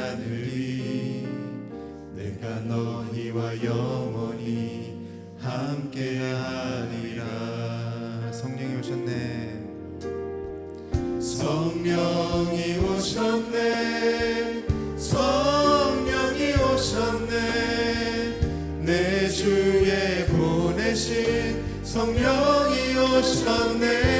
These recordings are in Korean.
하늘이 내가 너희와 영원히 함께하리라. 성령이 오셨네. 성령이 오셨네. 성령이 오셨네. 내 주에 보내신 성령이 오셨네.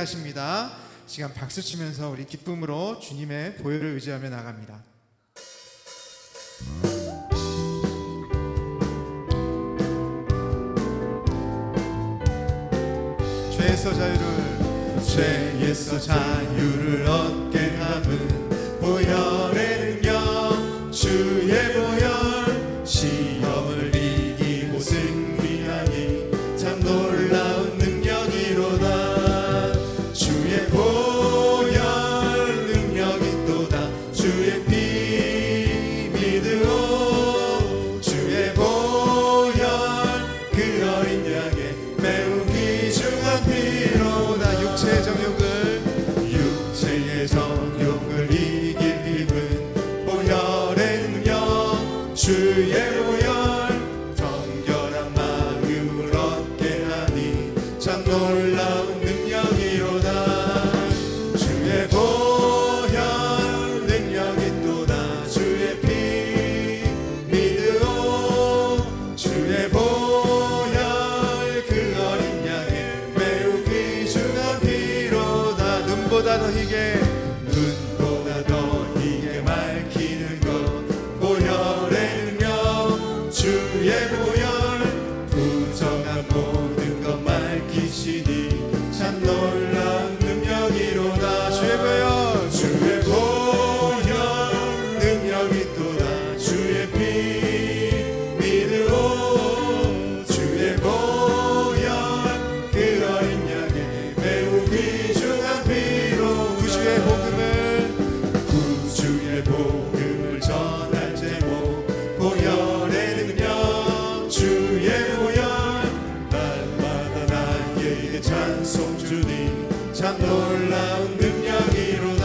하십니다. 시간 박수 치면서 우리 기쁨으로 주님의 보혈을 의지하며 나갑니다. 죄에서 자유를 죄에서 자유를 얻게 함은 보혈 내게 찬송 주님 참 놀라운 능력이로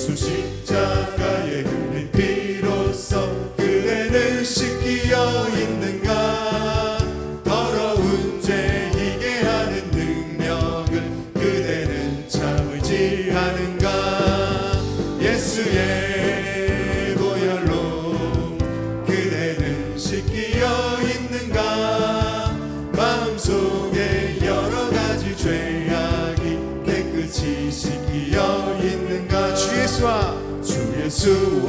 예수 십자가의 to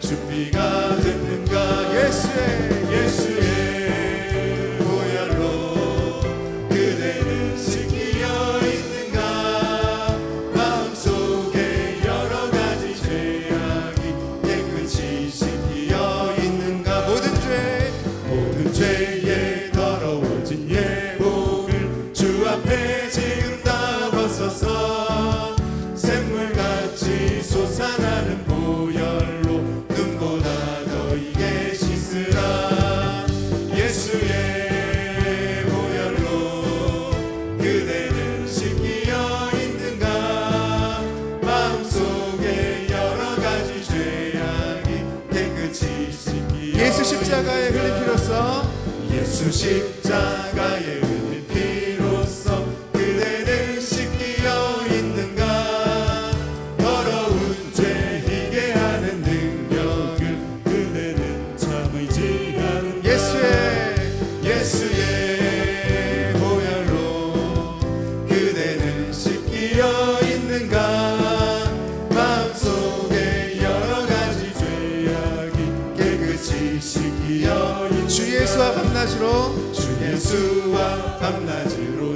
준비가 됐는가 예수의 예수 십자 밤낮으로 주 예수와 밤낮으로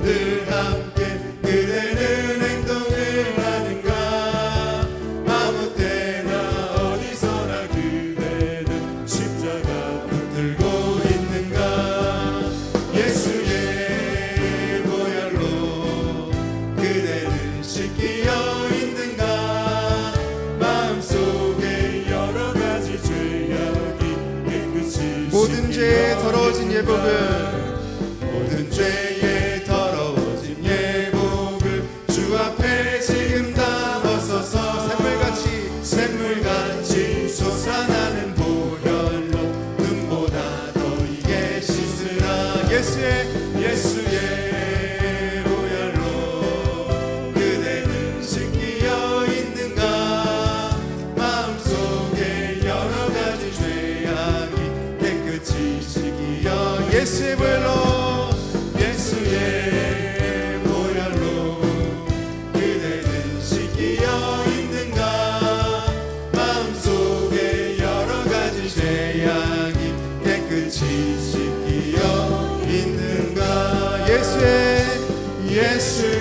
can change.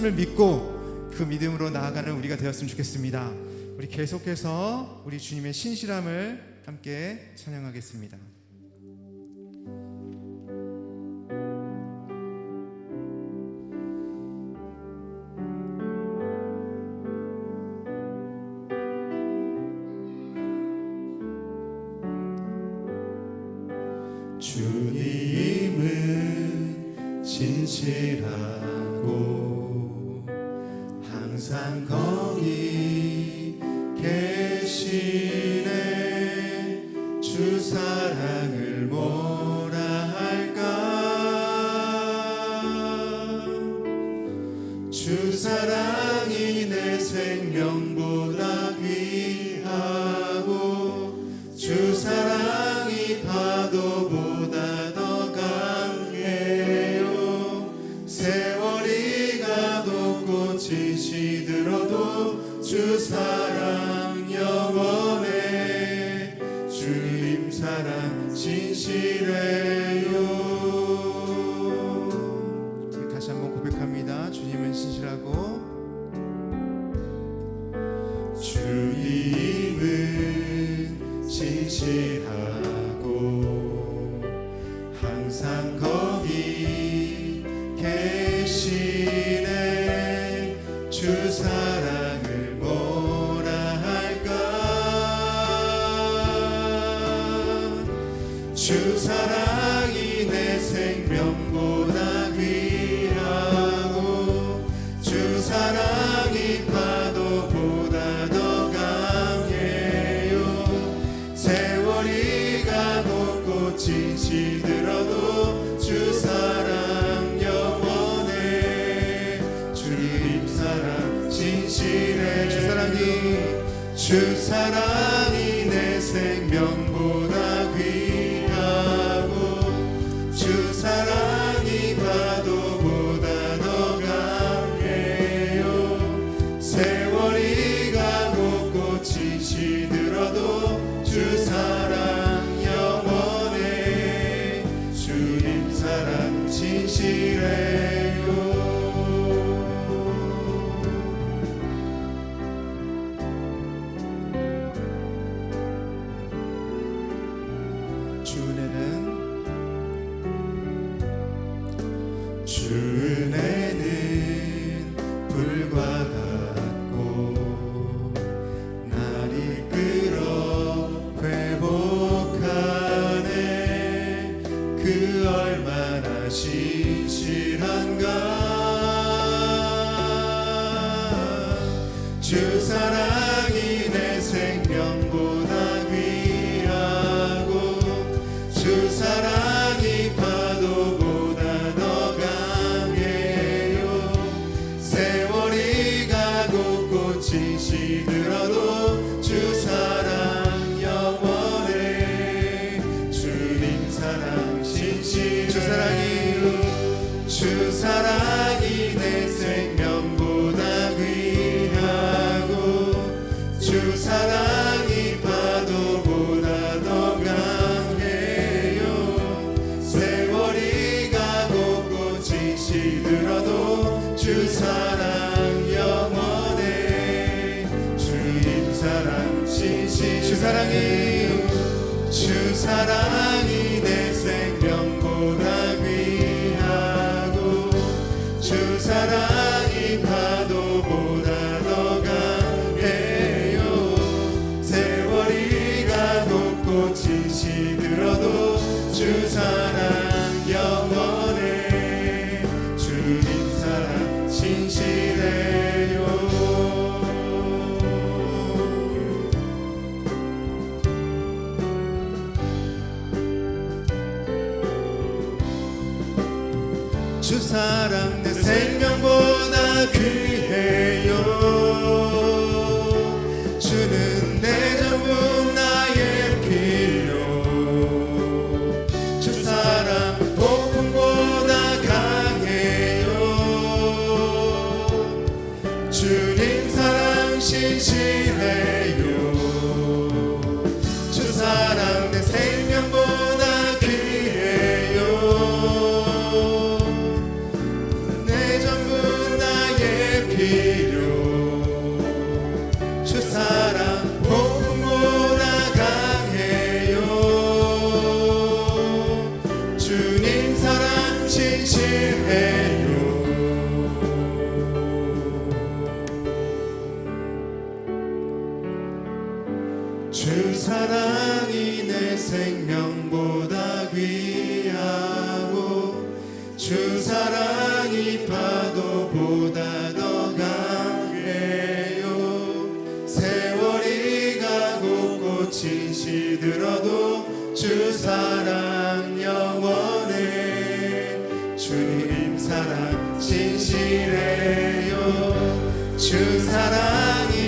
하셨음을 믿고 그 믿음으로 나아가는 우리가 되었으면 좋겠습니다. 우리 계속해서 우리 주님의 신실함을 함께 찬양하겠습니다. don't 진실해 주 사랑이 주 사랑이 내 생명 주 사랑이 사랑 내 생명보다 귀해요. 주님 사랑 진실해요. 주 사랑이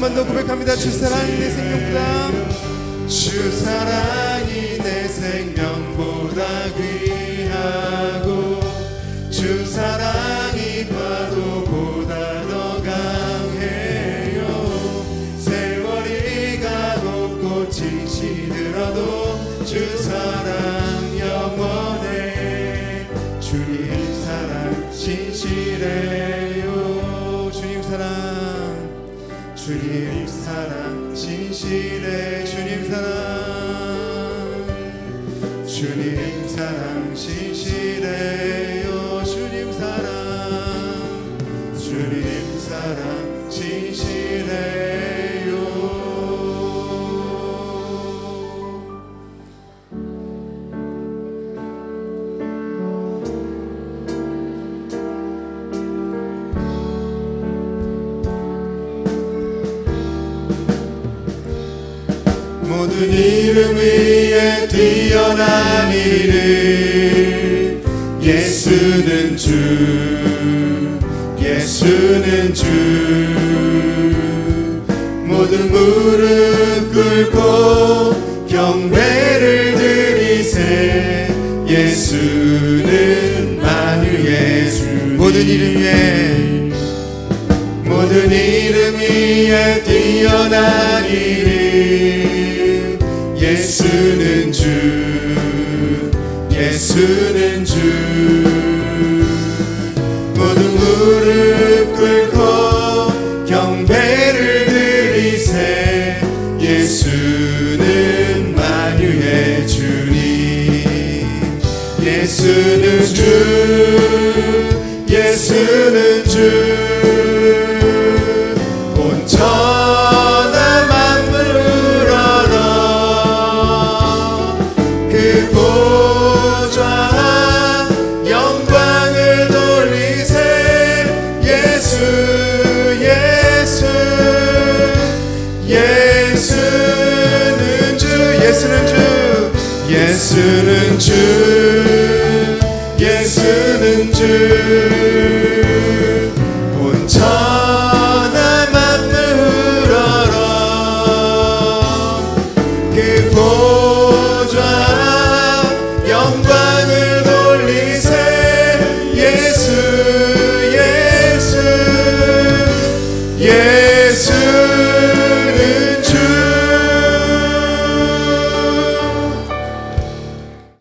한 번 더 고백합니다. 주 사랑이 내 생명보다 주 사랑이 내 생명보다 귀하고 주 사랑이 파도보다 더 강해요. 세월이 꽃이 시들어도 주 사랑 영원해. 주님 사랑 진실해요. 주님 사랑 주님 사랑 진실해 주님 사랑. 주님 사랑 진실해요 주님 사랑. 주님 사랑 진실해 모든 이름 위에 뛰어난 이름. 예수는 주 예수는 주. 모든 무릎 꿇고 경배를 드리세. 예수는 만유의 주 모든 이름 위에. 모든 이름 위에 뛰어난 이름 주. 모든 무릎 꿇고 경배를 드리세. 예수는 만유의 주님. 예수는 주. 예수는 주 예수는 주